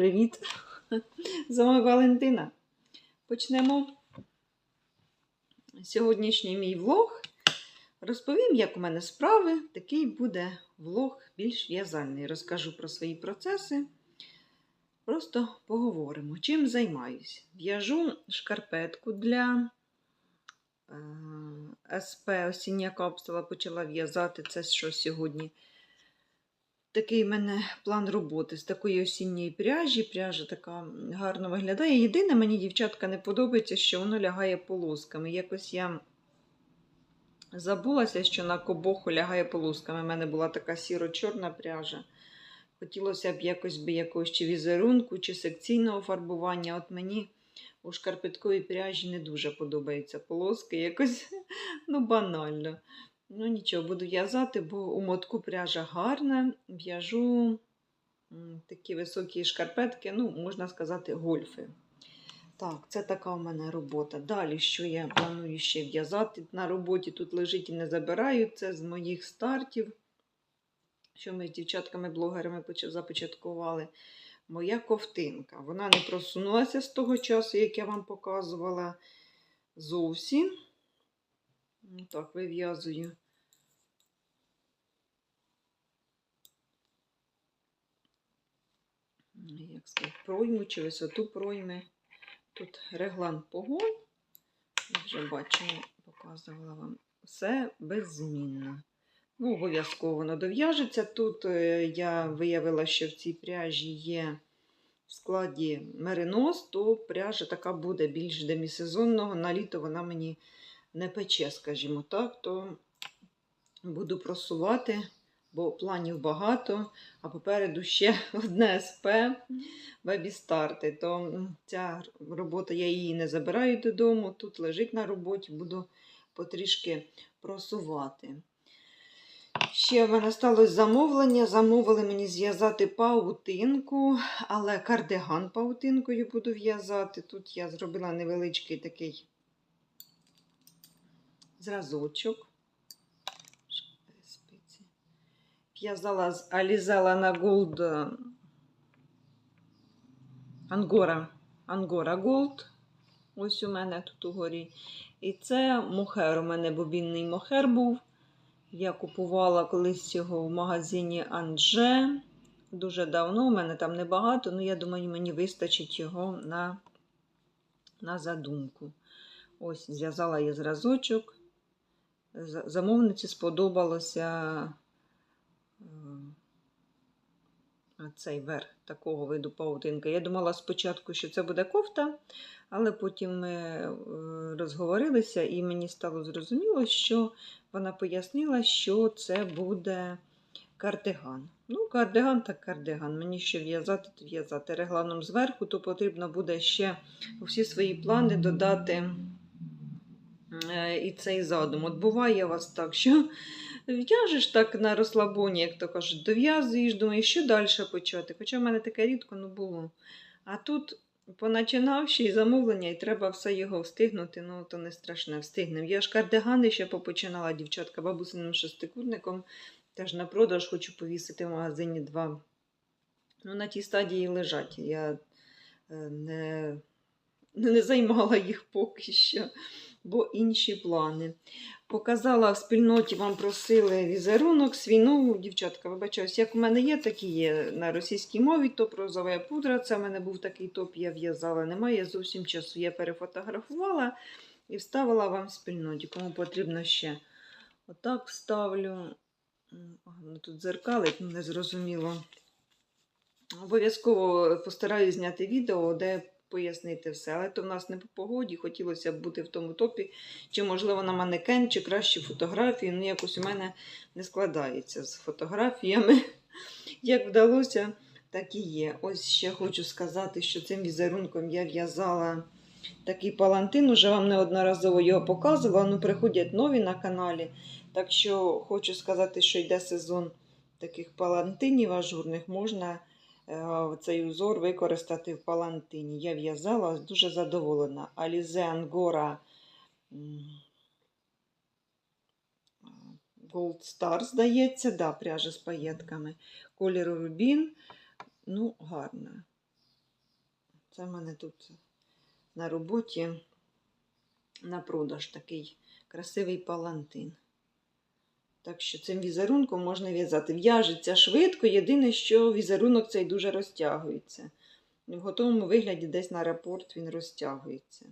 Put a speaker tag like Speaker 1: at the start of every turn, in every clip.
Speaker 1: Привіт! З вами Валентина. Почнемо сьогоднішній мій влог. Розповім, як у мене справи. Такий буде влог більш в'язальний. Розкажу про свої процеси. Просто поговоримо, чим займаюсь. В'яжу шкарпетку для е, СП осіння капсула почала в'язати. Це що сьогодні. Такий в мене план роботи з такої осінньої пряжі. Пряжа така гарно виглядає. Єдине, мені, дівчатка, не подобається, що воно лягає полосками. Якось я забулася, що на кобоху лягає полосками. У мене була така сіро-чорна пряжа. Хотілося б якось би якогось чи візерунку, чи секційного фарбування. От мені у шкарпетковій пряжі не дуже подобаються полоски. Якось ну, банально. Ну, нічого, буду в'язати, бо у мотку пряжа гарна. В'яжу такі високі шкарпетки, ну, можна сказати, гольфи. Так, це така у мене робота. Далі, що я планую ще в'язати на роботі, тут лежить і не забираю. Це з моїх стартів, що ми з дівчатками-блогерами започаткували. Моя ковтинка. Вона не просунулася з того часу, як я вам показувала зовсім. Так, вив'язую. Як сказати, пройму чи висоту пройми. Тут реглан погон. Я вже бачила, показувала вам. Все беззмінно. Ну, обов'язково воно дов'яжеться. Тут е, я виявила, що в цій пряжі є в складі меринос, то пряжа така буде більш демісезонного. На літо вона мені не пече, скажімо так, то буду просувати, бо планів багато, а попереду ще одне СП бебі старти. То ця робота я її не забираю додому, тут лежить на роботі, буду потрішки просувати. Ще в мене сталося замовлення. Замовили мені зв'язати паутинку, але кардиган паутинкою буду в'язати. Тут я зробила невеличкий такий зразочок. Спиці. В'язала з на Gold Ангора. Ангора Gold. Ось у мене тут угорі. І це мохер. У мене бобінний мохер був. Я купувала колись його в магазині Анже. Дуже давно, у мене там небагато, але я думаю, мені вистачить його на, на задумку. Ось, зв'язала я зразочок. Замовниці сподобалося цей верх такого виду паутинки. Я думала спочатку, що це буде кофта, але потім ми е, розговорилися, і мені стало зрозуміло, що вона пояснила, що це буде кардиган. Ну, кардиган так кардиган. Мені ще в'язати, в'язати регланом зверху, то потрібно буде ще у всі свої плани додати е, і цей задум. От буває у вас так, що в'яжеш так на розслабоні, як то кажуть, дов'язуєш, думаєш, що далі почати. Хоча в мене таке рідко не було. А тут поначинав ще й замовлення, і треба все його встигнути, ну то не страшне, встигнемо. Я ж кардигани ще попочинала дівчатка бабусиним шестикутником. Теж на продаж хочу повісити в магазині два. Ну, на тій стадії лежать. Я е, не, не займала їх поки що, бо інші плани. Показала в спільноті, вам просили візерунок свій. Ну, дівчатка, вибачаюсь, як у мене є, такі є на російській мові, топ розова пудра. Це в мене був такий топ, я в'язала. Немає зовсім часу. Я перефотографувала і вставила вам в спільноті. Кому потрібно ще. Отак вставлю. Тут дзеркалить, ну, не зрозуміло. Обов'язково постараюсь зняти відео, де пояснити все. Але то в нас не по погоді, хотілося б бути в тому топі, чи, можливо, на манекен, чи краще фотографії. Ну, якось у мене не складається з фотографіями. Як вдалося, так і є. Ось ще хочу сказати, що цим візерунком я в'язала такий палантин, уже вам неодноразово його показувала. Ну, приходять нові на каналі. Так що хочу сказати, що йде сезон таких палантинів ажурних, можна цей узор використати в палантині. Я в'язала, дуже задоволена. Alize Angora Gold Star, здається, да, пряжа з паєтками. Кольору рубін. Ну, гарна. Це в мене тут на роботі на продаж такий красивий палантин. Так що цим візерунком можна в'язати. В'яжеться швидко, єдине, що візерунок цей дуже розтягується. В готовому вигляді десь на рапорт він розтягується.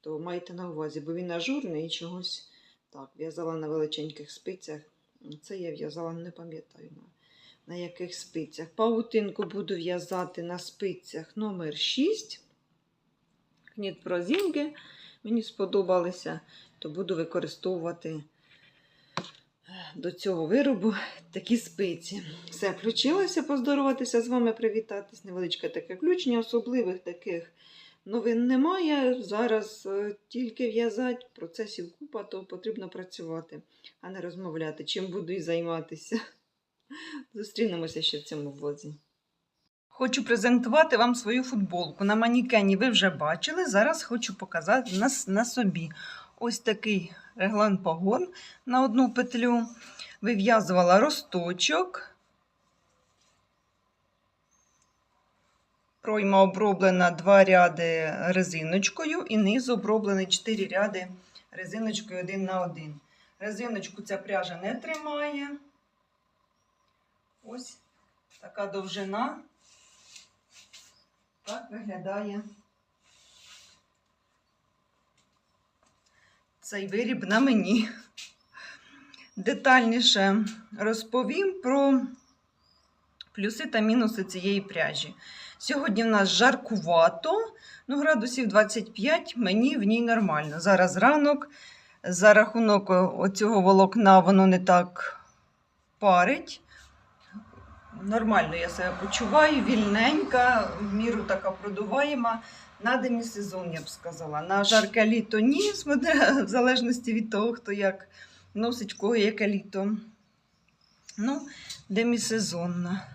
Speaker 1: То майте на увазі, бо він ажурний і чогось так, в'язала на величеньких спицях. Це я в'язала, не пам'ятаю на, яких спицях. Паутинку буду в'язати на спицях номер 6. Кніт прозінки мені сподобалися, то буду використовувати до цього виробу такі спиці. Все, включилася поздороватися з вами, привітатись. Невеличке таке включення, особливих таких новин немає. Зараз е, тільки в'язати, процесів купа, то потрібно працювати, а не розмовляти, чим буду і займатися. Зустрінемося ще в цьому влозі. Хочу презентувати вам свою футболку. На манікені ви вже бачили. Зараз хочу показати на, на собі. Ось такий реглан погон на одну петлю. Вив'язувала росточок. Пройма оброблена два ряди резиночкою і низ оброблений 4 ряди резиночкою один на один. Резиночку ця пряжа не тримає. Ось така довжина. Так виглядає цей виріб на мені. Детальніше розповім про плюси та мінуси цієї пряжі. Сьогодні в нас жаркувато, ну, градусів 25, мені в ній нормально. Зараз ранок, за рахунок оцього волокна, воно не так парить. Нормально я себе почуваю, вільненька, в міру така продуваєма. На демісезон, я б сказала. На жарке літо ні, смотря, в залежності від того, хто як носить кого яке літо. Ну, демісезонна.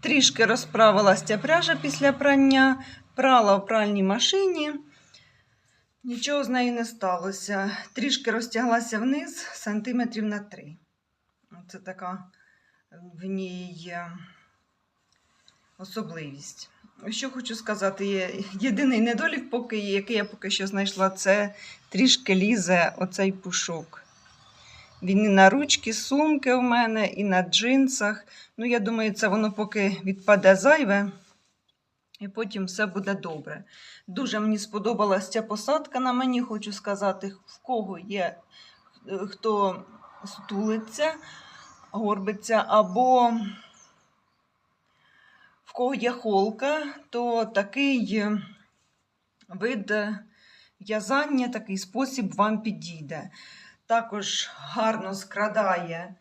Speaker 1: Трішки розправилася ця пряжа після прання, прала в пральній машині. Нічого з нею не сталося. Трішки розтяглася вниз сантиметрів на 3. Це така в ній е, особливість. Що хочу сказати, є єдиний недолік, поки, який я поки що знайшла, це трішки лізе оцей пушок. Він і на ручки, сумки у мене, і на джинсах. Ну, я думаю, це воно поки відпаде зайве, і потім все буде добре. Дуже мені сподобалася ця посадка на мені, хочу сказати, в кого є, е, хто стулиться, горбиться, або в кого є холка, то такий е, вид в'язання, такий спосіб вам підійде. Також гарно скрадає е,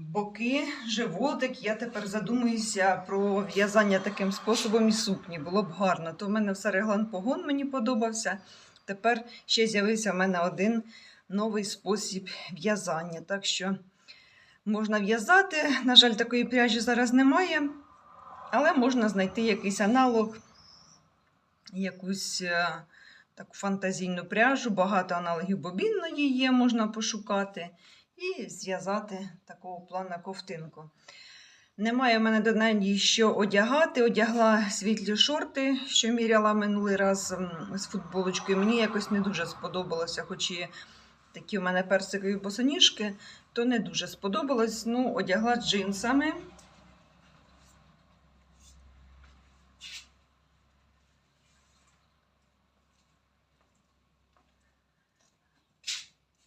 Speaker 1: боки, животик. Я тепер задумуюся про в'язання таким способом і сукні. Було б гарно. То в мене все реглан погон мені подобався. Тепер ще з'явився в мене один новий спосіб в'язання. Так що можна в'язати. На жаль, такої пряжі зараз немає. Але можна знайти якийсь аналог, якусь е, таку фантазійну пряжу, багато аналогів бобінної є, можна пошукати, і зв'язати такого плану ковтинку. Немає в мене до що одягати. Одягла світлі шорти, що міряла минулий раз з футболочкою. Мені якось не дуже сподобалося, хоч і такі в мене персикові босоніжки, то не дуже сподобалось. Ну, одягла джинсами.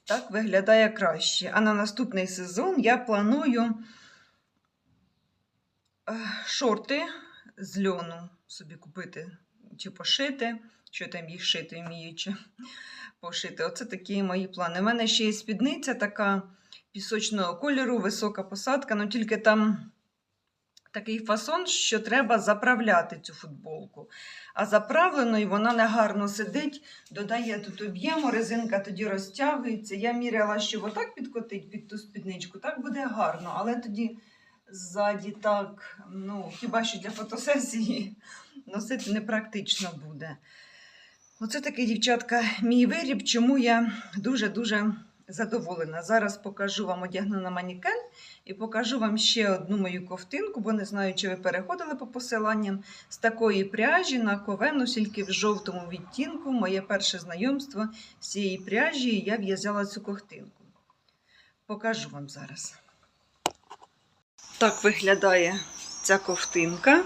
Speaker 1: Так виглядає краще. А на наступний сезон я планую шорти з льону собі купити чи пошити, що там їх шити вміючи пошити. Оце такі мої плани. У мене ще є спідниця така пісочного кольору, висока посадка, але тільки там такий фасон, що треба заправляти цю футболку. А заправленою вона негарно сидить, додає тут об'єму, резинка тоді розтягується. Я міряла, що отак підкотить під ту спідничку, так буде гарно, але тоді ззаді так, ну, хіба що для фотосесії носити непрактично буде. Оце такий, дівчатка, мій виріб, чому я дуже-дуже задоволена. Зараз покажу вам одягну на манікен і покажу вам ще одну мою ковтинку, бо не знаю, чи ви переходили по посиланням з такої пряжі на ковену, тільки в жовтому відтінку. Моє перше знайомство з цієї пряжі, і я в'язала цю ковтинку. Покажу вам зараз. Так виглядає ця ковтинка.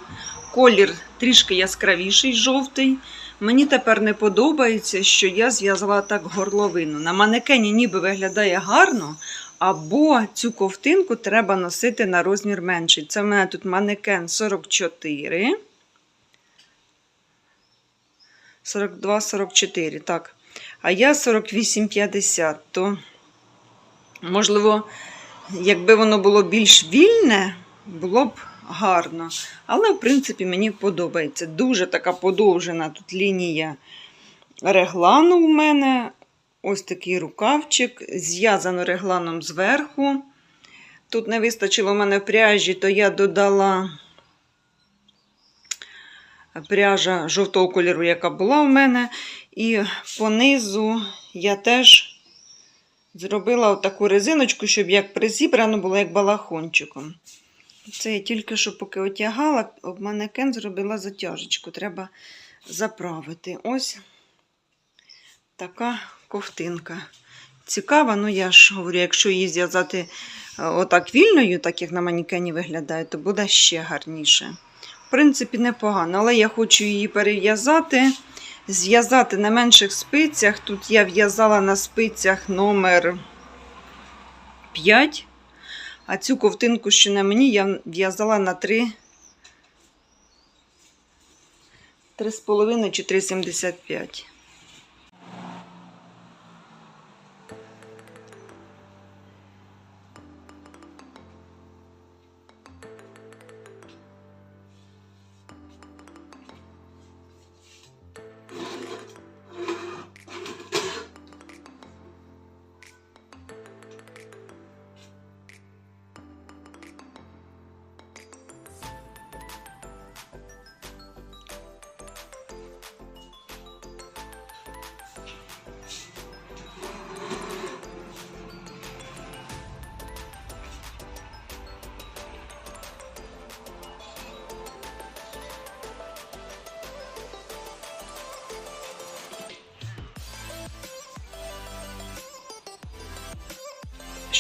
Speaker 1: Колір трішки яскравіший, жовтий. Мені тепер не подобається, що я зв'язала так горловину. На манекені ніби виглядає гарно, або цю ковтинку треба носити на розмір менший. Це в мене тут манекен 44. 42-44, так. А я 48-50, то, можливо, якби воно було більш вільне, було б гарно. Але, в принципі, мені подобається. Дуже така подовжена тут лінія реглану у мене. Ось такий рукавчик, зв'язано регланом зверху. Тут не вистачило в мене пряжі, то я додала пряжа жовтого кольору, яка була в мене. І понизу я теж зробила таку резиночку, щоб як призібрано було, як балахончиком. Це я тільки що поки отягала, об манекен зробила затяжечку. Треба заправити. Ось така ковтинка. Цікава, ну я ж говорю, якщо її зв'язати е, отак вільною, так як на манекені виглядає, то буде ще гарніше. В принципі, непогано, але я хочу її перев'язати, зв'язати на менших спицях. Тут я в'язала на спицях номер 5. А цю ковтинку, що на мені, я в'язала на 3, 3,5 чи 3,75.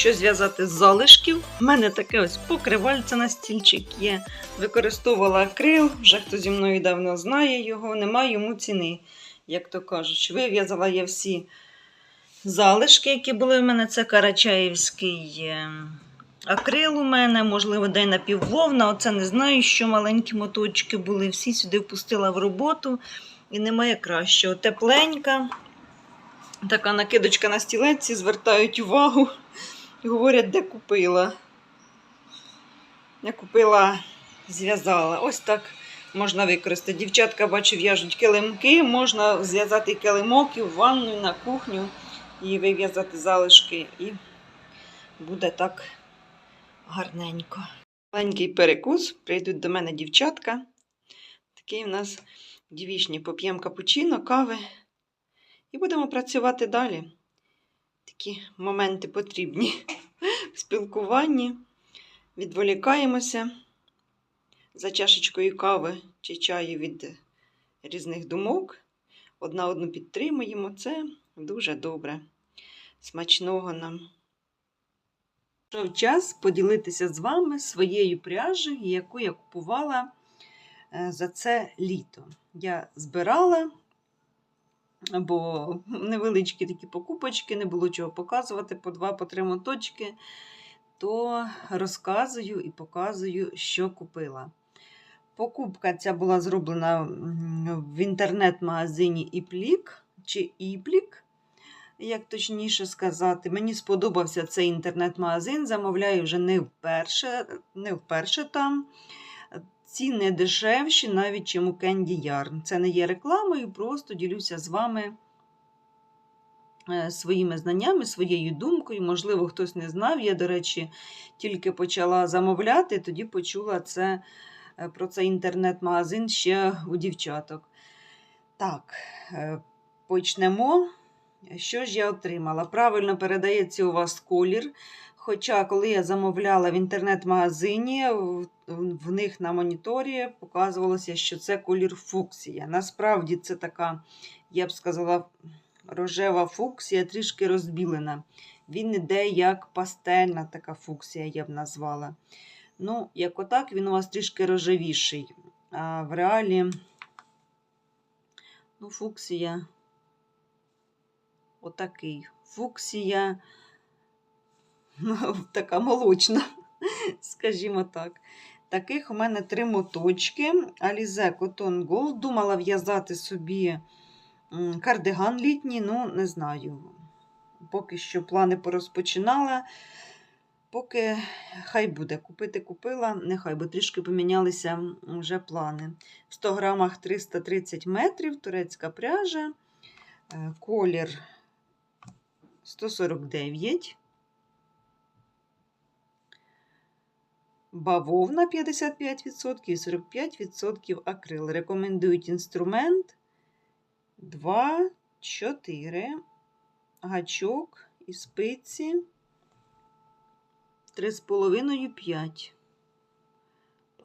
Speaker 1: Що зв'язати з залишків? У мене таке ось покривальце на стільчик є. Використовувала акрил, вже хто зі мною давно знає його, немає йому ціни, як то кажуть. Вив'язала я всі залишки, які були в мене. Це карачаївський е, акрил у мене, можливо, дай напіввовна. Оце не знаю, що маленькі моточки були. Всі сюди впустила в роботу і немає кращого. Тепленька. Така накидочка на стілеці, звертають увагу. І говорять, де купила. Я купила, зв'язала. Ось так можна використати. Дівчатка, бачу, в'яжуть килимки, можна зв'язати килимок і в ванну, і на кухню, і вив'язати залишки, і буде так гарненько. Маленький перекус, прийдуть до мене дівчатка. Такий у нас дівічні поп'ємо капучино, кави. І будемо працювати далі. Такі моменти потрібні в спілкуванні. Відволікаємося за чашечкою кави чи чаю від різних думок. Одна одну підтримуємо. Це дуже добре. Смачного нам. Прийшов час поділитися з вами своєю пряжею, яку я купувала е, за це літо. Я збирала бо невеличкі такі покупочки, не було чого показувати по два, по три моточки, то розказую і показую, що купила. Покупка ця була зроблена в інтернет-магазині Іплік чи Іплік, як точніше сказати. Мені сподобався цей інтернет-магазин, замовляю вже не вперше, не вперше там. Ціни дешевші, навіть чим у Candy Yarn. Це не є рекламою, просто ділюся з вами е, своїми знаннями, своєю думкою. Можливо, хтось не знав. Я, до речі, тільки почала замовляти, тоді почула це, е, про цей інтернет-магазин ще у дівчаток. Так, е, почнемо Що ж я отримала? Правильно передається у вас колір. Хоча, коли я замовляла в інтернет-магазині, в, них на моніторі показувалося, що це колір фуксія. Насправді це така, я б сказала, рожева фуксія, трішки розбілена. Він іде як пастельна така фуксія, я б назвала. Ну, як отак, він у вас трішки рожевіший. А в реалі, ну, фуксія отакий. Фуксія така молочна, скажімо так. Таких у мене три моточки. Alize Cotton Gold. Думала в'язати собі кардиган літній, ну, не знаю. Поки що плани порозпочинала. Поки хай буде. Купити купила, нехай, бо трішки помінялися вже плани. В 100 грамах 330 метрів, турецька пряжа, е, колір 149. Бавовна 55% і 45% акрил. Рекомендують інструмент 2, 4, гачок і спиці 3,5-5.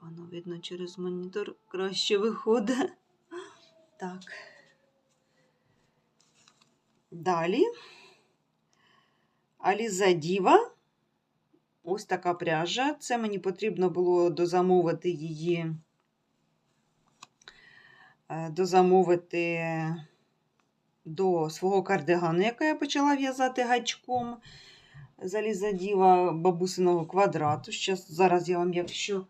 Speaker 1: Пану видно через монітор краще виходить. Так. Далі. Аліза Діва. Ось така пряжа. Це мені потрібно було дозамовити її, е, дозамовити до свого кардигану, який я почала в'язати гачком. Заліза діва бабусиного квадрату. Щас, зараз я вам, якщо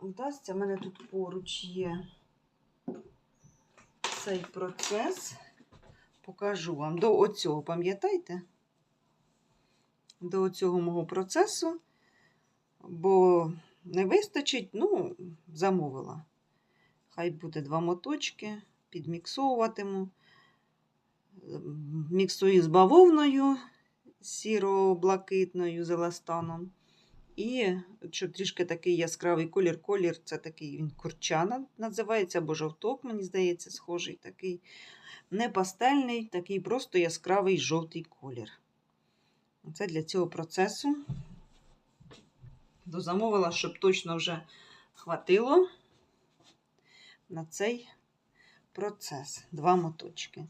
Speaker 1: вдасться, в мене тут поруч є цей процес. Покажу вам до оцього, пам'ятаєте? До цього мого процесу, бо не вистачить, ну, замовила. Хай буде два моточки, підміксовуватиму. Міксую з бавовною сіро-блакитною з еластаном. І щоб трішки такий яскравий колір. Колір це такий він курчана називається, або жовток, мені здається, схожий такий. Не пастельний, такий просто яскравий жовтий колір. Це для цього процесу. Дозамовила, щоб точно вже хватило на цей процес. Два моточки.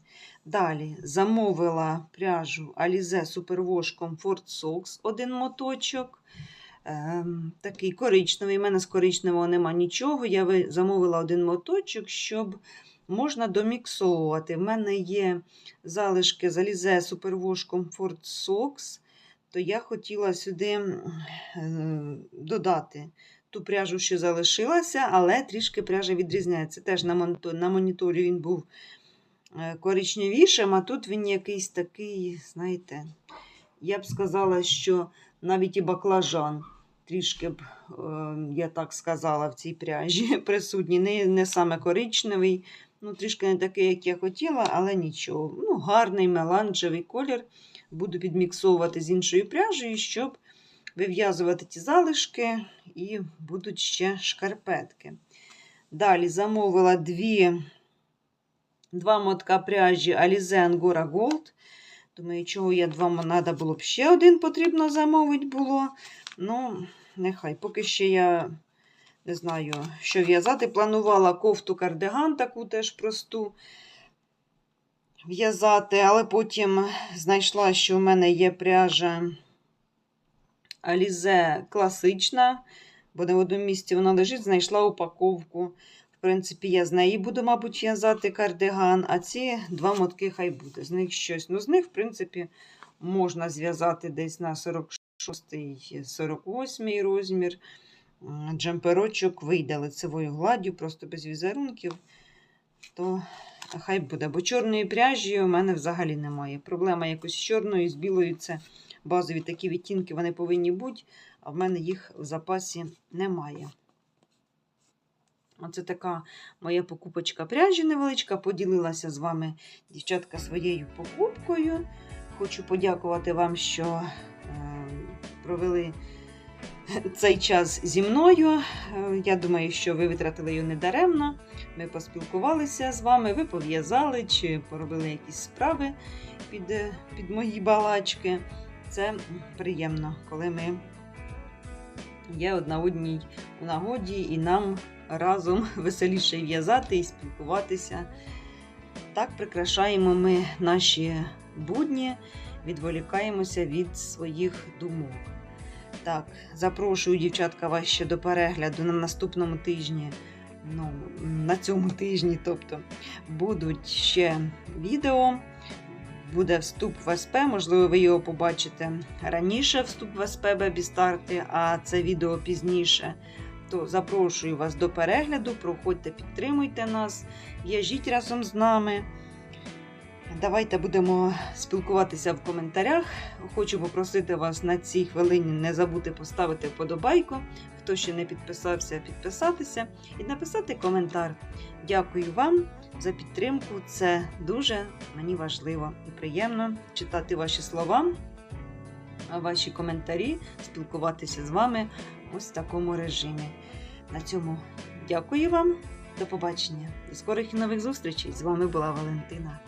Speaker 1: Далі замовила пряжу Alize Superwash Comfort Socks, один моточок. Ем, такий коричневий. У мене з коричневого нема нічого. Я замовила один моточок, щоб можна доміксовувати. В мене є залишки з Alize Superwash Comfort Socks, то я хотіла сюди е, додати ту пряжу, що залишилася, але трішки пряжа відрізняється. Теж на, моніторі він був е, коричневішим, а тут він якийсь такий, знаєте, я б сказала, що навіть і баклажан. Трішки б, е, я так сказала, в цій пряжі присутній. Не, не саме коричневий, ну трішки не такий, як я хотіла, але нічого. Ну, гарний меланжевий колір. Буду підміксовувати з іншою пряжею, щоб вив'язувати ті залишки, і будуть ще шкарпетки. Далі замовила дві, два мотка пряжі Alize Angora Gold. Думаю, чого я два треба було б ще один потрібно замовити було. Ну, нехай, поки ще я не знаю, що в'язати. Планувала кофту кардиган, таку теж просту в'язати, але потім знайшла, що в мене є пряжа Alize класична, бо не в одному місці вона лежить, знайшла упаковку. В принципі, я з неї буду, мабуть, в'язати кардиган, а ці два мотки хай буде. З них щось. Ну, з них, в принципі, можна зв'язати десь на 46-48 розмір. Джемперочок вийде лицевою гладдю, просто без візерунків. То хай буде. Бо чорної пряжі у мене взагалі немає. Проблема якось з чорною, з білою це базові такі відтінки вони повинні бути, а в мене їх в запасі немає. Оце така моя покупочка пряжі невеличка. Поділилася з вами, дівчатка, своєю покупкою. Хочу подякувати вам, що е, провели цей час зі мною. Е, Я думаю, що ви витратили його недаремно. Ми поспілкувалися з вами, ви пов'язали чи поробили якісь справи під, е, під мої балачки. Це приємно, коли ми є одна одній у нагоді і нам разом веселіше в'язати і спілкуватися. Так прикрашаємо ми наші будні, відволікаємося від своїх думок. Так, запрошую дівчатка вас ще до перегляду на наступному тижні. Ну, на цьому тижні, тобто, будуть ще відео. Буде вступ в СП, можливо, ви його побачите раніше, вступ в СП Бебі Старти, а це відео пізніше. То запрошую вас до перегляду, проходьте, підтримуйте нас, в'яжіть разом з нами. Давайте будемо спілкуватися в коментарях. Хочу попросити вас на цій хвилині не забути поставити вподобайку. Хто ще не підписався, підписатися і написати коментар. Дякую вам за підтримку. Це дуже мені важливо і приємно читати ваші слова, ваші коментарі, спілкуватися з вами ось в такому режимі. На цьому дякую вам. До побачення. До скорих і нових зустрічей. З вами була Валентина.